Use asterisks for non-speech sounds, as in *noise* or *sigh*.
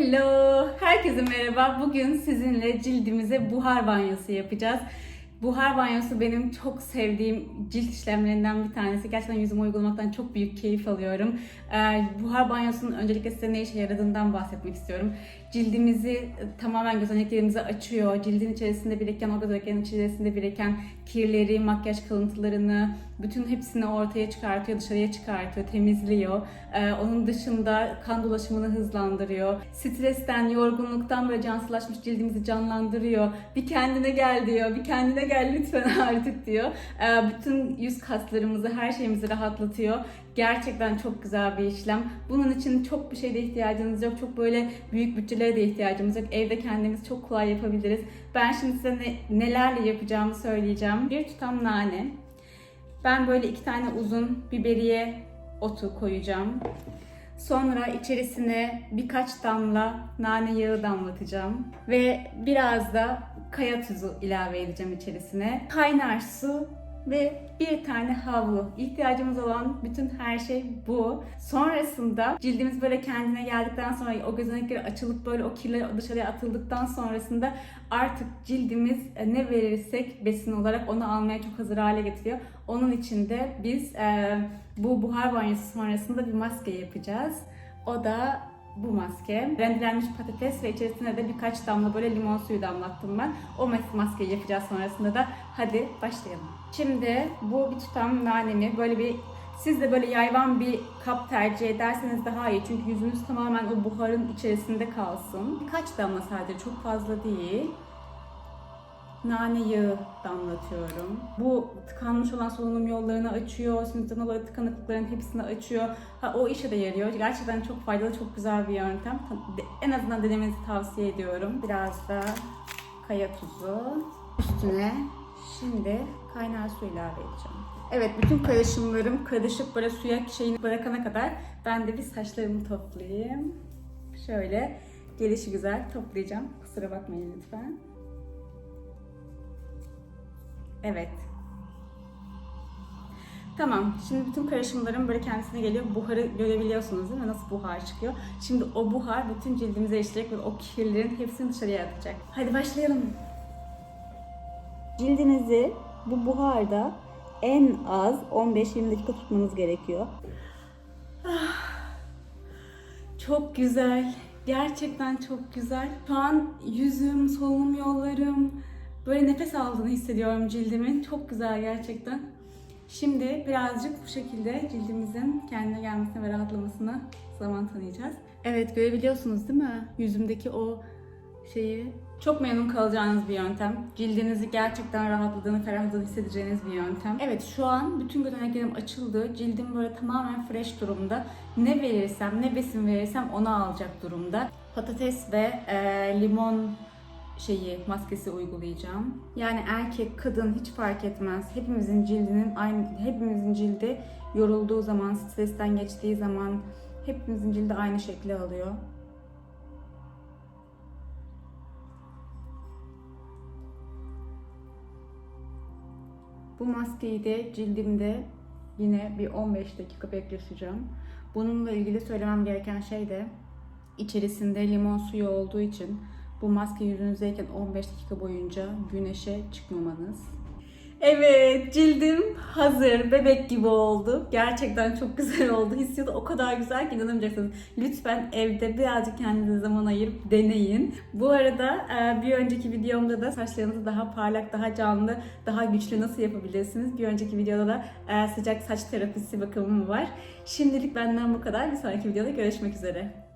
Hello! Herkese merhaba. Bugün sizinle cildimize buhar banyosu yapacağız. Buhar banyosu benim çok sevdiğim cilt işlemlerinden bir tanesi. Gerçekten yüzüme uygulamaktan çok büyük keyif alıyorum. Ee, buhar banyosunun öncelikle size ne işe yaradığından bahsetmek istiyorum. Cildimizi e, tamamen gözeneklerimizi açıyor. Cildin içerisinde biriken, o gözeneklerin içerisinde biriken kirleri, makyaj kalıntılarını, bütün hepsini ortaya çıkartıyor, dışarıya çıkartıyor, temizliyor. Ee, onun dışında kan dolaşımını hızlandırıyor. Stresten, yorgunluktan böyle cansızlaşmış cildimizi canlandırıyor. Bir kendine gel diyor, bir kendine gel lütfen *laughs* artık diyor. Ee, bütün yüz kaslarımızı, her şeyimizi rahatlatıyor. Gerçekten çok güzel bir işlem. Bunun için çok bir şeye de ihtiyacınız yok. Çok böyle büyük bütçelere de ihtiyacımız yok. Evde kendimiz çok kolay yapabiliriz. Ben şimdi size ne- nelerle yapacağımı söyleyeceğim. Bir tutam nane. Ben böyle iki tane uzun biberiye otu koyacağım. Sonra içerisine birkaç damla nane yağı damlatacağım. Ve biraz da kaya tuzu ilave edeceğim içerisine. Kaynar su ve bir tane havlu. İhtiyacımız olan bütün her şey bu. Sonrasında cildimiz böyle kendine geldikten sonra o gözenekleri açılıp böyle o kirler dışarıya atıldıktan sonrasında artık cildimiz e, ne verirsek besin olarak onu almaya çok hazır hale getiriyor. Onun için de biz e, bu buhar banyosu sonrasında bir maske yapacağız. O da bu maske. Rendelenmiş patates ve içerisine de birkaç damla böyle limon suyu damlattım ben. O mas- maskeyi yapacağız sonrasında da. Hadi başlayalım. Şimdi bu bir tutam nanemi böyle bir siz de böyle yayvan bir kap tercih ederseniz daha iyi. Çünkü yüzünüz tamamen o buharın içerisinde kalsın. Birkaç damla sadece çok fazla değil. Nane yağı damlatıyorum. Bu tıkanmış olan solunum yollarını açıyor, sinüzden olan tıkanıklıkların hepsini açıyor. Ha, o işe de yarıyor. Gerçekten çok faydalı, çok güzel bir yöntem. En azından denemenizi tavsiye ediyorum. Biraz da kaya tuzu. Üstüne şimdi kaynar su ilave edeceğim. Evet, bütün karışımlarım karışıp böyle suya şeyini bırakana kadar ben de bir saçlarımı toplayayım. Şöyle gelişi güzel toplayacağım. Kusura bakmayın lütfen. Evet. Tamam. Şimdi bütün karışımlarım böyle kendisine geliyor. Buharı görebiliyorsunuz değil mi? Nasıl buhar çıkıyor. Şimdi o buhar bütün cildimize işleyecek ve o kirlerin hepsini dışarıya atacak. Hadi başlayalım. Cildinizi bu buharda en az 15-20 dakika tutmanız gerekiyor. Ah, Çok güzel. Gerçekten çok güzel. Şu an yüzüm, solunum yollarım, böyle nefes aldığını hissediyorum cildimin. Çok güzel gerçekten. Şimdi birazcık bu şekilde cildimizin kendine gelmesine ve rahatlamasına zaman tanıyacağız. Evet görebiliyorsunuz değil mi? Yüzümdeki o şeyi. Çok memnun kalacağınız bir yöntem. Cildinizi gerçekten rahatladığını, ferahladığını hissedeceğiniz bir yöntem. Evet şu an bütün gözeneklerim açıldı. Cildim böyle tamamen fresh durumda. Ne verirsem, ne besin verirsem onu alacak durumda. Patates ve e, limon şeyi maskesi uygulayacağım. Yani erkek, kadın hiç fark etmez. Hepimizin cildinin aynı hepimizin cildi yorulduğu zaman, stresten geçtiği zaman hepimizin cildi aynı şekli alıyor. Bu maskeyi de cildimde yine bir 15 dakika bekleteceğim. Bununla ilgili söylemem gereken şey de içerisinde limon suyu olduğu için bu maske yüzünüzdeyken 15 dakika boyunca güneşe çıkmamanız. Evet, cildim hazır, bebek gibi oldu. Gerçekten çok güzel *laughs* oldu. Hissiyatı o kadar güzel ki inanamayacaksınız. Lütfen evde birazcık kendinize zaman ayırıp deneyin. Bu arada e, bir önceki videomda da saçlarınızı daha parlak, daha canlı, daha güçlü nasıl yapabilirsiniz? Bir önceki videoda da e, sıcak saç terapisi bakımım var. Şimdilik benden bu kadar. Bir sonraki videoda görüşmek üzere.